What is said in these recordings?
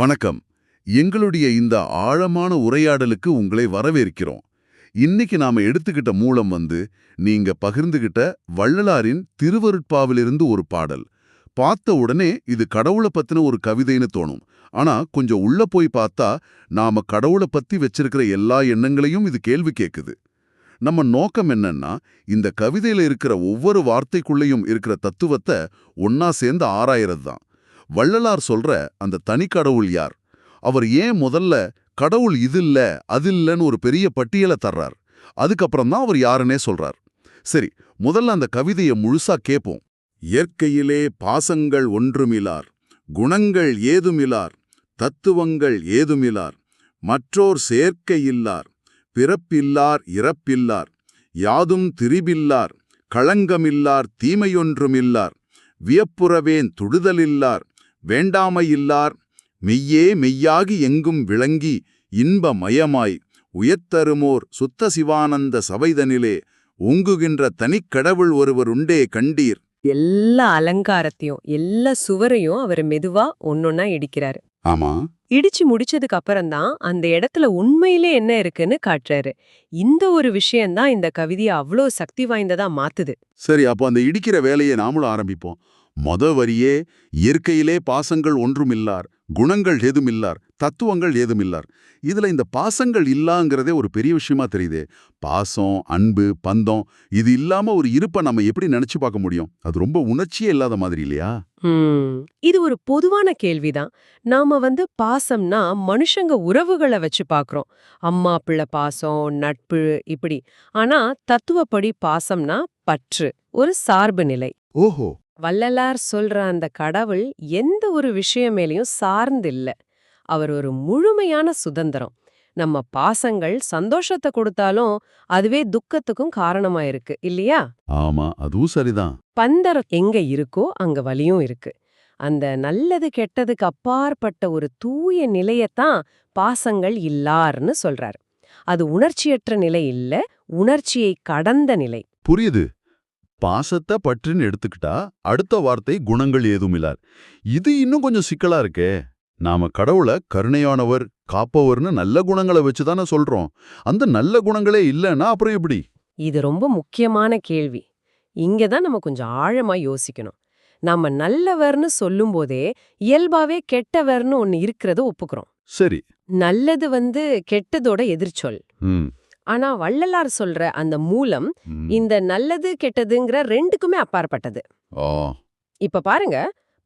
வணக்கம். எங்களுடைய இந்த ஆழமான உரையாடலுக்கு உங்களை வரவேற்கிறோம். இன்னைக்கு நாம எடுத்துக்கிட்ட மூலம் வந்து நீங்க பகிர்ந்துகிட்ட வள்ளலாரின் திருவருட்பாவிலிருந்து ஒரு பாடல். பார்த்த உடனே இது கடவுளை பத்தின ஒரு கவிதைன்னு தோணும். ஆனா கொஞ்சம் உள்ள போய் பார்த்தா நாம கடவுளை பத்தி வச்சிருக்கிற எல்லா எண்ணங்களையும் இது கேள்வி கேட்குது நம்ம நோக்கம் என்னன்னா இந்த கவிதையில இருக்கிற ஒவ்வொரு வார்த்தைக்குள்ளேயும் இருக்கிற தத்துவத்தை ஒன்னா சேர்ந்து ஆராயறது தான் வள்ளலார் சொல்ற அந்த தனி கடவுள் யார்? அவர் ஏன் முதல்ல கடவுள் இது இல்ல அது இல்லைன்னு ஒரு பெரிய பட்டியலை தர்றார். அதுக்கப்புறம் தான் அவர் யாருன்னே சொல்றார். சரி முதல்ல அந்த கவிதையை முழுசா கேட்போம் இயற்கையிலே பாசங்கள் ஒன்றுமிலார் குணங்கள் ஏதுமிலார் தத்துவங்கள் ஏதுமிலார் மற்றோர் சேர்க்கையில்லார் பிறப்பில்லார் இறப்பில்லார் யாதும் திரிபில்லார் களங்கமில்லார் தீமையொன்றுமில்லார் வியப்புறவேன் துடுதலில்லார் வேண்டாமையில்லார் மெய்யே மெய்யாகி எங்கும் விளங்கி இன்பமயமாய் உயர்த்தருமோர் சுத்த சிவானந்த சபைதனிலே உங்குகின்ற தனிக்கடவுள் ஒருவர் உண்டே கண்டீர். எல்லா அலங்காரத்தையும் எல்லா சுவரையும் அவர் மெதுவா ஒன்னொன்னா இடிக்கிறாரு. ஆமா. இடிச்சு முடிச்சதுக்கு அப்புறம்தான் அந்த இடத்துல உண்மையிலே என்ன இருக்குன்னு காட்டுறாரு. இந்த ஒரு விஷயம்தான் இந்த கவிதையை அவ்வளோ சக்தி வாய்ந்ததா மாத்துது. சரி அப்போ அந்த இடிக்கிற வேலையை நாமளும் ஆரம்பிப்போம். மொத வரியே இயற்கையிலே பாசங்கள் ஒன்றுமில்லார் குணங்கள் ஏதுமில்லார் தத்துவங்கள் ஏதுமில்லார். இதுல இந்த பாசங்கள் இல்லாங்கிறதே ஒரு பெரிய விஷயமா தெரியுதே. பாசம் அன்பு பந்தம் இது இல்லாம ஒரு இருப்பை நம்ம எப்படி நினைச்சு பார்க்க முடியும்? அது ரொம்ப உணர்ச்சியே இல்லாத மாதிரி இல்லையா? இது ஒரு பொதுவான கேள்விதான். நாம வந்து பாசம்னா மனுஷங்க உறவுகளை வச்சு பாக்குறோம் அம்மா பிள்ளை பாசம் நட்பு இப்படி. ஆனா தத்துவப்படி பாசம்னா பற்று ஒரு சார்பு நிலை. ஓஹோ. வள்ளலார் சொல்ற அந்த கடவுள் எந்த ஒரு விஷயம் மேலயும் சார்ந்தில்ல. அவர் ஒரு முழுமையான சுதந்திரம். நம்ம பாசங்கள் சந்தோஷத்தை கொடுத்தாலும் அதுவே துக்கத்துக்கும் காரணமா இருக்கு இல்லையா? ஆமா அதுவும் சரிதான். பந்தரம் எங்க இருக்கோ அங்க வலியும் இருக்கு. அந்த நல்லது கெட்டதுக்கு அப்பாற்பட்ட ஒரு தூய நிலையத்தான் பாசங்கள் இல்லார்னு சொல்றாரு. அது உணர்ச்சியற்ற நிலை இல்ல உணர்ச்சியை கடந்த நிலை. புரியுது. பாசத்தை பற்றுன்னு எடுத்துக்கிட்டா அடுத்த வார்த்தை குணங்கள் ஏதுமில்லார். இது இன்னும் கொஞ்சம் சிக்கலா இருக்கே. நாம கடவுளை கருணையானவர் காப்பவர்னு நல்ல குணங்களை வச்சு தானே சொல்றோம். அந்த நல்ல குணங்களே இல்லைன்னா அப்புறம் எப்படி? இது ரொம்ப முக்கியமான கேள்வி. இங்க தான் நம்ம கொஞ்சம் ஆழமா யோசிக்கணும். நாம நல்லவர்னு சொல்லும்போதே இயல்பாவே கெட்டவர்னு ஒன்னு இருக்கிறத ஒப்புக்கிறோம். சரி. நல்லது வந்து கெட்டதோட எதிர்ச்சொல். ம், ஆனா வள்ளலார் சொல்ற அந்த மூலம். இந்த நல்லது கெட்டதுங்கிற ரெண்டுக்குமே அப்பாற்பட்டது. இப்ப பாருங்க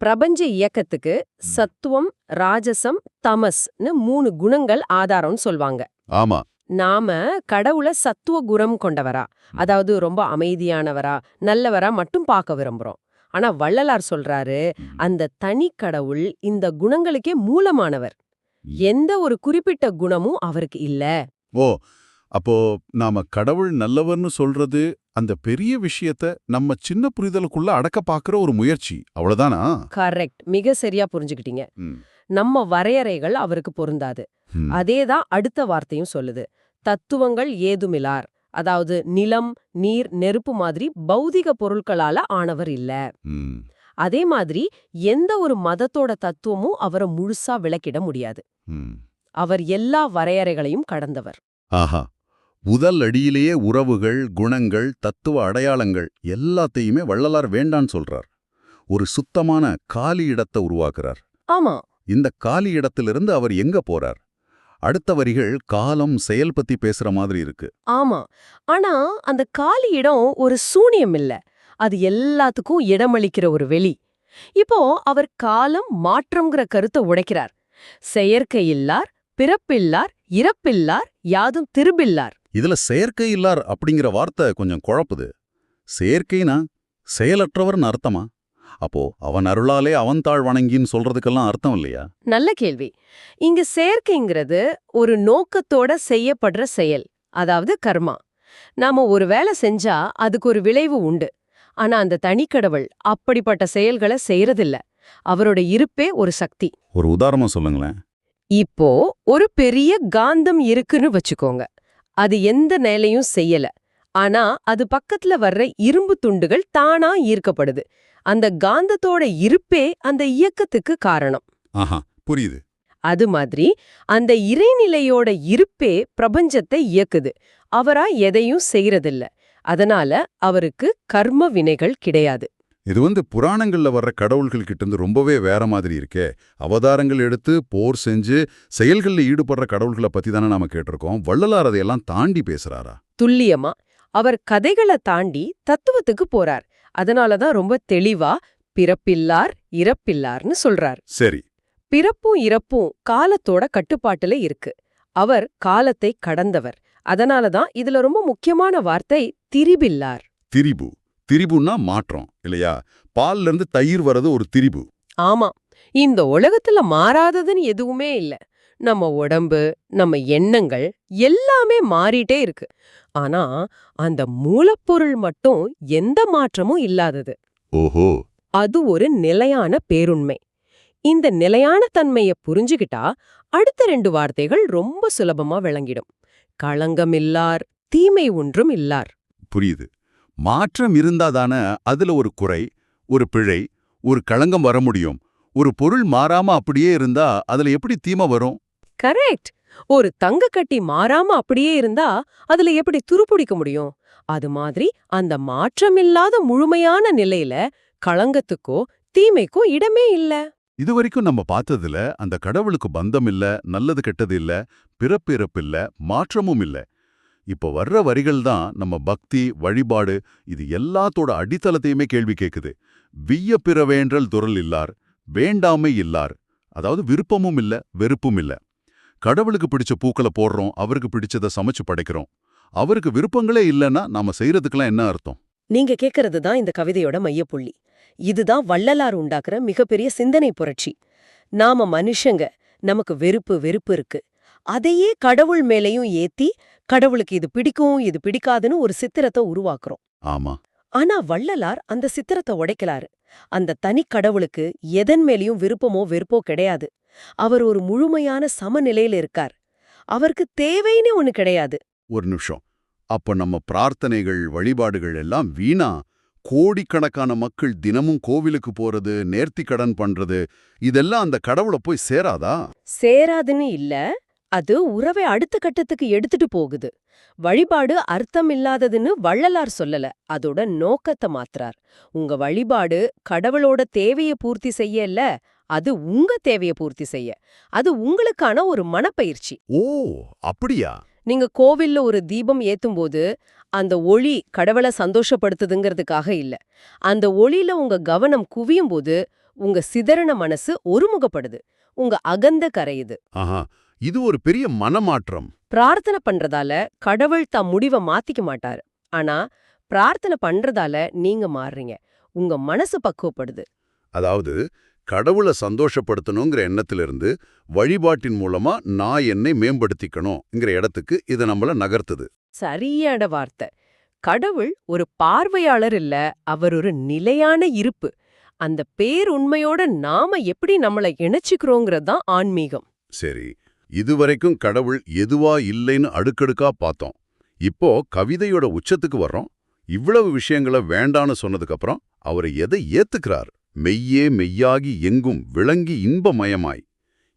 பிரபஞ்ச இயக்கத்துக்கு சத்துவம் ராஜசம் தமஸ்னு மூணு குணங்கள் ஆதாரம்னு சொல்வாங்க. ஆமா. நாம கடவுளை சத்துவ குணம் கொண்டவரா அதாவது ரொம்ப அமைதியானவரா நல்லவரா மட்டும் பார்க்க விரும்புறோம். ஆனா வள்ளலார் சொல்றாரு அந்த தனி கடவுள் இந்த குணங்களுக்கே மூலமானவர். எந்த ஒரு குறிப்பிட்ட குணமும் அவருக்கு இல்ல. ஓ அப்போ நாம கடவுள் நல்லவர்னு சொல்றது அந்த பெரிய விஷயத்த நம்ம சின்ன புரிதலுக்குள்ள அடக்க பாக்குற ஒரு முயற்சி. அவ்வளவுதானா? கரெக்ட். மிக சரியா புரிஞ்சுக்கிட்டீங்க. நம்ம வரையறைகள் அவருக்கு பொருந்தாது. அதேதான் அடுத்த வார்த்தையும் சொல்லுது. தத்துவங்கள் ஏதுமிலார். அதாவது நிலம் நீர் நெருப்பு மாதிரி பௌதிக பொருட்களால ஆனவர் இல்ல. அதே மாதிரி எந்த ஒரு மதத்தோட தத்துவமும் அவரை முழுசா விளக்கிட முடியாது. அவர் எல்லா வரையறைகளையும் கடந்தவர். ஆஹா. முதல் அடியிலேயே உறவுகள் குணங்கள் தத்துவ அடையாளங்கள் எல்லாத்தையுமே வள்ளலார் வேண்டான்னு சொல்றார். ஒரு சுத்தமான காலி இடத்தை உருவாக்குறார். ஆமா. இந்த காலி இடத்திலிருந்து அவர் எங்க போறார்? அடுத்த வரிகள் காலம் செயல் பத்தி பேசுற மாதிரி இருக்கு. ஆமா. ஆனா அந்த காலி இடம் ஒரு சூனியம் இல்ல. அது எல்லாத்துக்கும் இடமளிக்கிற ஒரு வெளி. இப்போ அவர் காலம் மாற்றம்ங்கிற கருத்தை உடைக்கிறார். செயற்கை இல்லார் பிறப்பில்லார் இறப்பில்லார் யாதும் திருபில்லார் இதுல செயற்கை இல்லார் அப்படிங்கிற வார்த்தை கொஞ்சம் குழப்புது. செயற்கைனா செயலற்றவர்னு அர்த்தமா? அப்போ அவன் அருளாலே அவன் தாழ் வணங்கின்னு சொல்றதுக்கெல்லாம் அர்த்தம் இல்லையா? நல்ல கேள்வி. இங்க செயற்கைங்கிறது ஒரு நோக்கத்தோட செய்யப்படுற செயல் அதாவது கர்மா. நாம ஒரு வேலை செஞ்சா அதுக்கு ஒரு விளைவு உண்டு. ஆனா அந்த தனிக்கடவுள் அப்படிப்பட்ட செயல்களை செய்யறதில்ல அவரோட இருப்பே ஒரு சக்தி. ஒரு உதாரணம் சொல்லுங்களேன். இப்போ ஒரு பெரிய காந்தம் இருக்குன்னு வச்சுக்கோங்க. அது எந்த நேலையும் செய்யல. ஆனா அது பக்கத்துல வர்ற இரும்பு துண்டுகள் தானா ஈர்க்கப்படுது. அந்த காந்தத்தோட இருப்பே அந்த இயக்கத்துக்கு காரணம். ஆஹா புரியுது. அது மாதிரி அந்த இறைநிலையோட இருப்பே பிரபஞ்சத்தை இயக்குது. அவரா எதையும் செய்யறதில்ல அதனால அவருக்கு கர்ம வினைகள் கிடையாது. இது வந்து புராணங்கள்ல வர்ற கடவுள்கள் இருந்து ரொம்பவே வேற மாதிரி இருக்கே. அவதாரங்கள் எடுத்து போர் செஞ்சு செயல்களில் ஈடுபடுற கடவுள்களை பத்தி தானே நாம கேட்டிருக்கோம். வள்ளலார் அதையெல்லாம் தாண்டி பேசுறாரா? துல்லியமா. அவர் கதைகளை தாண்டி தத்துவத்துக்கு போறார். அதனாலதான் ரொம்ப தெளிவா பிறப்பில்லார் இறப்பில்லார்னு சொல்றார். சரி. பிறப்பும் இறப்பும் காலத்தோட கட்டுப்பாட்டுல இருக்கு. அவர் காலத்தை கடந்தவர். அதனாலதான் இதுல ரொம்ப முக்கியமான வார்த்தை திரிபில்லார். திரிபு. திரிபுன்னா மாற்றம் இல்லையா? பால்ல இருந்து தயிர் வர்றது ஒரு திரிபு. ஆமா. இந்த உலகத்துல மாறாததுன்னு எதுவுமே இல்ல. நம்ம உடம்பு நம்ம எண்ணங்கள் எல்லாமே மாறிட்டே இருக்கு. ஆனா அந்த மூலப்பொருள் மட்டும் எந்த மாற்றமும் இல்லாதது. ஓஹோ. அது ஒரு நிலையான பேருண்மை. இந்த நிலையான தன்மைய புரிஞ்சுகிட்டா அடுத்த ரெண்டு வார்த்தைகள் ரொம்ப சுலபமா விளங்கிடும். களங்கமில்லார் தீமை ஒன்றும் இல்லார். புரியுது. மாற்றம் இருந்தாதானே அதுல ஒரு குறை ஒரு பிழை ஒரு களங்கம் வர முடியும். ஒரு பொருள் மாறாம அப்படியே இருந்தா அதுல எப்படி தீமை வரும்? கரெக்ட் ஒரு தங்க கட்டி மாறாம அப்படியே இருந்தா அதுல எப்படி துருப்பிடிக்க முடியும்? அது மாதிரி அந்த மாற்றமில்லாத முழுமையான நிலையில களங்கத்துக்கோ தீமைக்கோ இடமே இல்ல. இதுவரைக்கும் நம்ம பார்த்ததுல அந்த கடவுளுக்கு பந்தம் இல்ல நல்லது கெட்டது இல்ல பிறப்பு இறப்பு இல்ல மாற்றமும் இல்ல. இப்போ வர்ற வரிகள் தான் நம்ம பக்தி வழிபாடு இது எல்லாத்தோட அடித்தளத்தையுமே கேள்வி கேட்குது விய்ய பிறவேன்றல் துரல் இல்லார் வேண்டாமை இல்லார். அதாவது விருப்பமும் இல்ல வெறுப்பும் இல்ல. கடவுளுக்கு பிடிச்ச பூக்களை போடுறோம் அவருக்கு பிடிச்சதை சமைச்சு படைக்கிறோம். அவருக்கு விருப்பங்களே இல்லைன்னா நாம செய்யறதுக்கெல்லாம் என்ன அர்த்தம்? நீங்க கேக்குறது தான் இந்த கவிதையோட மையப்புள்ளி. இதுதான் வள்ளலார் உண்டாக்குற மிகப்பெரிய சிந்தனை புரட்சி. நாம மனுஷங்க நமக்கு வெறுப்பு வெறுப்பு இருக்கு. அதையே கடவுள் மேலையும் ஏத்தி கடவுளுக்கு இது பிடிக்கும் இது பிடிக்காதுன்னு ஒரு சித்திரத்தை உருவாக்குறோம். ஆமா. ஆனா வள்ளலார் அந்த சித்திரத்தை உடைக்கலாரு. அந்த தனி கடவுளுக்கு எதன் மேலயும் விருப்பமோ வெறுப்போ கிடையாது. அவர் ஒரு முழுமையான சமநிலையில இருக்கார். அவருக்கு தேவைன்னு ஒண்ணு கிடையாது. ஒரு நிமிஷம். அப்ப நம்ம பிரார்த்தனைகள் வழிபாடுகள் எல்லாம் வீணா? கோடிக்கணக்கான மக்கள் தினமும் கோவிலுக்கு போறது நேர்த்தி கடன் பண்றது இதெல்லாம் அந்த கடவுளை போய் சேராதா? சேராதுன்னு இல்ல. அது உறவை அடுத்த கட்டத்துக்கு எடுத்துட்டு போகுது. வழிபாடு அர்த்தம் இல்லாததுன்னு வள்ளலார் சொல்லல அதோட நோக்கத்தை மாத்துறார். உங்க வழிபாடு கடவுளோட தேவைய பூர்த்தி செய்ய இல்ல அது உங்க தேவைய பூர்த்தி செய்ய. அது உங்களுக்கான ஒரு மனப்பயிற்சி. ஓ அப்படியா? நீங்க கோவில்ல ஒரு தீபம் ஏத்தும்போது அந்த ஒளி கடவுளை சந்தோஷப்படுத்துதுங்கிறதுக்காக இல்ல. அந்த ஒளியில உங்க கவனம் குவியும் போது உங்க சிதறன மனசு ஒருமுகப்படுது. உங்க அகந்த கரையுது ஆஹா. இது ஒரு பெரிய மனமாற்றம். பிரார்த்தனை பண்றதால கடவுள் தம் முடிவை மாத்திக்க மாட்டாரு. ஆனா பிரார்த்தனை பண்றதால நீங்க மாறுறீங்க. உங்க மனசு பக்குவப்படுது. அதாவது கடவுளை சந்தோஷப்படுத்தணுங்கிற எண்ணத்திலிருந்து வழிபாட்டின் மூலமா நான் என்னை மேம்படுத்திக்கணுங்கிற இடத்துக்கு இது நம்மள நகர்த்துது. சரியான வார்த்தை. கடவுள் ஒரு பார்வையாளர் இல்ல அவர் ஒரு நிலையான இருப்பு. அந்த பேருண்மையோட நாம எப்படி நம்மளை இணைச்சிக்கிறோங்கிறது தான் ஆன்மீகம். சரி. இதுவரைக்கும் கடவுள் எதுவா இல்லைன்னு அடுக்கடுக்கா பார்த்தோம். இப்போ கவிதையோட உச்சத்துக்கு வர்றோம். இவ்வளவு விஷயங்களை வேண்டான்னு சொன்னதுக்கப்புறம் அவர் எதை ஏத்துக்கிறார்? மெய்யே மெய்யாகி எங்கும் விளங்கி இன்பமயமாய்.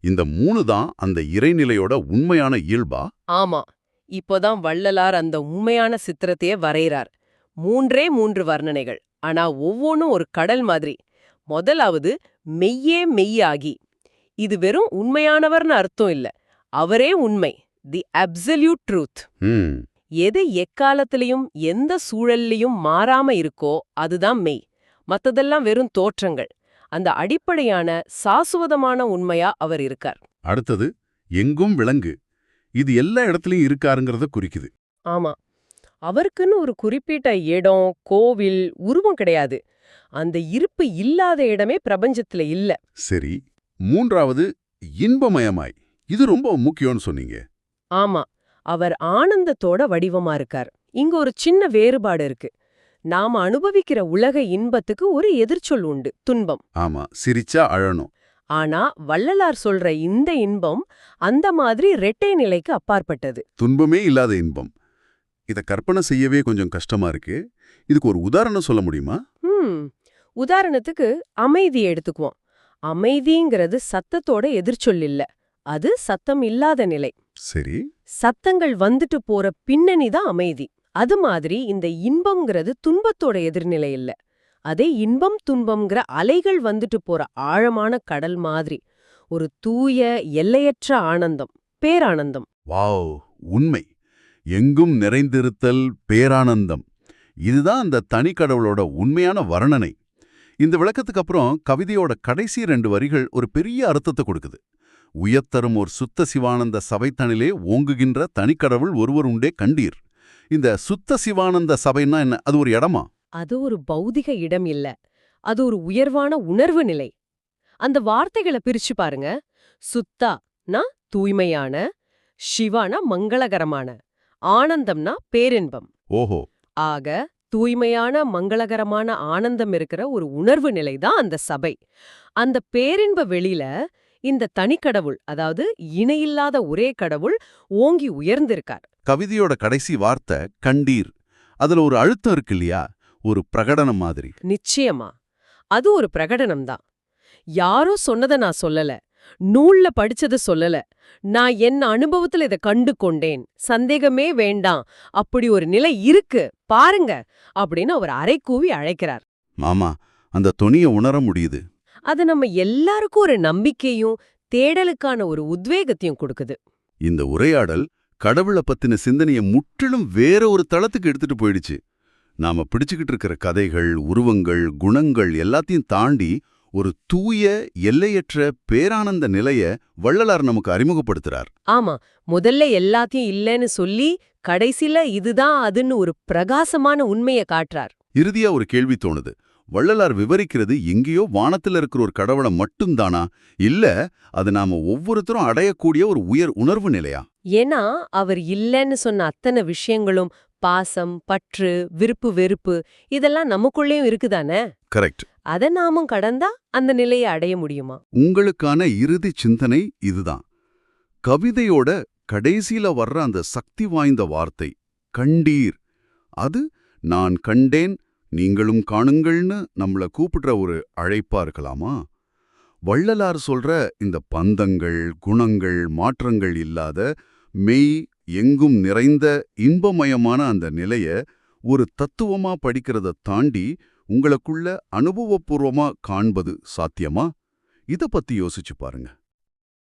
இந்த மூணு தான் அந்த இறைநிலையோட உண்மையான இயல்பா? ஆமா. இப்போதான் வள்ளலார் அந்த உண்மையான சித்திரத்தையே வரைகிறார் மூன்றே மூன்று வர்ணனைகள். ஆனா ஒவ்வொன்றும் ஒரு கடல் மாதிரி. முதலாவது மெய்யே மெய்யாகி. இது வெறும் உண்மையானவர்னு அர்த்தம் இல்ல. அவரே உண்மை தி அப்சல்யூட் ட்ரூத் எது எக்காலத்திலையும் எந்த சூழல்லையும் மாறாம இருக்கோ அதுதான் மெய். மத்ததெல்லாம் வெறும் தோற்றங்கள். அந்த அடிப்படையான சாசுவதமான உண்மையா அவர் இருக்கார். அடுத்தது எங்கும் விலங்கு. இது எல்லா இடத்துலயும் இருக்காருங்கிறத குறிக்குது. ஆமா. அவருக்குன்னு ஒரு குறிப்பிட்ட இடம் கோவில் உருவம் கிடையாது. அந்த இருப்பு இல்லாத இடமே பிரபஞ்சத்துல இல்ல. சரி மூன்றாவது இன்பமயமாய். இது ரொம்ப முக்கியம்னு சொன்னீங்க. ஆமா. அவர் ஆனந்தத்தோட வடிவமா இருக்கார். இங்க ஒரு சின்ன வேறுபாடு இருக்கு. நாம அனுபவிக்கிற உலக இன்பத்துக்கு ஒரு எதிர்ச்சொல் உண்டு துன்பம். ஆமா சிரிச்சா அழணும். ஆனா வள்ளலார் சொல்ற இந்த இன்பம் அந்த மாதிரி ரெட்டை நிலைக்கு அப்பாற்பட்டது. துன்பமே இல்லாத இன்பம். இத கற்பனை செய்யவே கொஞ்சம் கஷ்டமா இருக்கு. இதுக்கு ஒரு உதாரணம் சொல்ல முடியுமா? உதாரணத்துக்கு அமைதியை எடுத்துக்குவோம். அமைதிங்கிறது சத்தத்தோட எதிர்ச்சொல் இல்ல. அது சத்தம் இல்லாத நிலை. சரி. சத்தங்கள் வந்துட்டு போற பின்னணி தான் அமைதி. அது மாதிரி இந்த இன்பம்ங்கிறது துன்பத்தோட எதிர்நிலை இல்ல. அதே இன்பம் துன்பம்ங்கிற அலைகள் வந்துட்டு போற ஆழமான கடல் மாதிரி. ஒரு தூய எல்லையற்ற ஆனந்தம் பேரானந்தம். வாவ் உண்மை. எங்கும் நிறைந்திருத்தல் பேரானந்தம். இதுதான் அந்த தனிக்கடவுளோட உண்மையான வர்ணனை. இந்த விளக்கத்துக்கு அப்புறம் கவிதையோட கடைசி ரெண்டு வரிகள் ஒரு பெரிய அர்த்தத்தை கொடுக்குது. உயர்த்தரும் ஒரு சுத்த சிவானந்த சபைத்தனிலே ஓங்குகின்ற தனிக்கடவுள் ஒருவர் உண்டே கண்டீர். இந்த சுத்த சிவானந்த சபைன்னா என்ன? அது ஒரு இடமா? அது ஒரு பௌதிக இடம் இல்ல. அது ஒரு உயர்வான உணர்வு நிலை. அந்த வார்த்தைகளை பிரிச்சு பாருங்க. சுத்தானா தூய்மையான சிவானா மங்களகரமான ஆனந்தம்னா பேரின்பம். ஓஹோ. ஆக தூய்மையான மங்களகரமான ஆனந்தம் இருக்கிற ஒரு உணர்வு நிலை தான் அந்த சபை. அந்த பேரின்ப வெளியில இந்த தனிக்கடவுள் அதாவது இணையில்லாத ஒரே கடவுள் ஓங்கி உயர்ந்திருக்கார். கவிதையோட கடைசி வார்த்தை கண்டீர். அதுல ஒரு அழுத்தம் இருக்கு இல்லையா? ஒரு பிரகடனம் மாதிரி. நிச்சயமா. அது ஒரு பிரகடனம் தான். யாரோ சொன்னதை நான் சொல்லல. நூல்ல படிச்சத சொல்லல. நான் என் அனுபவத்துல இத கண்டு கொண்டேன் சந்தேகமே வேண்டாம். அப்படி ஒரு நிலை இருக்கு. பாருங்க. அப்படின்னு அவர் அரைக்கூவி அழைக்கிறார். மாமா அந்த தொனிய உணர முடியுது. அது நம்ம எல்லாருக்கும் ஒரு நம்பிக்கையும் தேடலுக்கான ஒரு உத்வேகத்தையும் கொடுக்குது. இந்த உரையாடல் கடவுளை பத்தின சிந்தனையை முற்றிலும் வேற ஒரு தளத்துக்கு எடுத்துட்டு போயிடுச்சு. நாம பிடிச்சுக்கிட்டு இருக்கிற கதைகள் உருவங்கள் குணங்கள் எல்லாத்தையும் தாண்டி ஒரு தூய எல்லையற்ற பேரானந்த நிலைய வள்ளலார் நமக்கு அறிமுகப்படுத்துறார். ஆமா முதல்ல எல்லாத்தையும் இல்லைன்னு சொல்லி கடைசில இதுதான் அதுன்னு ஒரு பிரகாசமான உண்மையை காட்டுறார். இறுதியா ஒரு கேள்வி தோணுது. வள்ளலார் விவரிக்கிறது எங்கேயோ வானத்துல இருக்கிற ஒரு கடவுளை மட்டும்தானா? இல்ல அது நாம ஒவ்வொருத்தரும் அடையக்கூடிய ஒரு உயர் உணர்வு நிலையா? ஏன்னா அவர் இல்லைன்னு சொன்ன அத்தனை விஷயங்களும் பாசம் பற்று விருப்பு வெறுப்பு இதெல்லாம் நமக்குள்ளேயும் இருக்குதானே? கரெக்ட். அத நாமும் கடந்தா அந்த நிலையை அடைய முடியுமா? உங்களுக்கான இறுதி சிந்தனை இதுதான். கவிதையோட கடைசியில வர்ற அந்த சக்தி வாய்ந்த வார்த்தை கண்டீர். அது நான் கண்டேன் நீங்களும் காணுங்கள்னு நம்மள கூப்பிடுற ஒரு அழைப்பா இருக்கலாமா? வள்ளலார் சொல்ற இந்த பந்தங்கள் குணங்கள் மாற்றங்கள் இல்லாத மெய் எங்கும் நிறைந்த இன்பமயமான அந்த நிலைய ஒரு தத்துவமா படிக்கிறத தாண்டி உங்களுக்குள்ள அனுபவபூர்வமா காண்பது சாத்தியமா? இத பத்தி யோசிச்சு பாருங்க.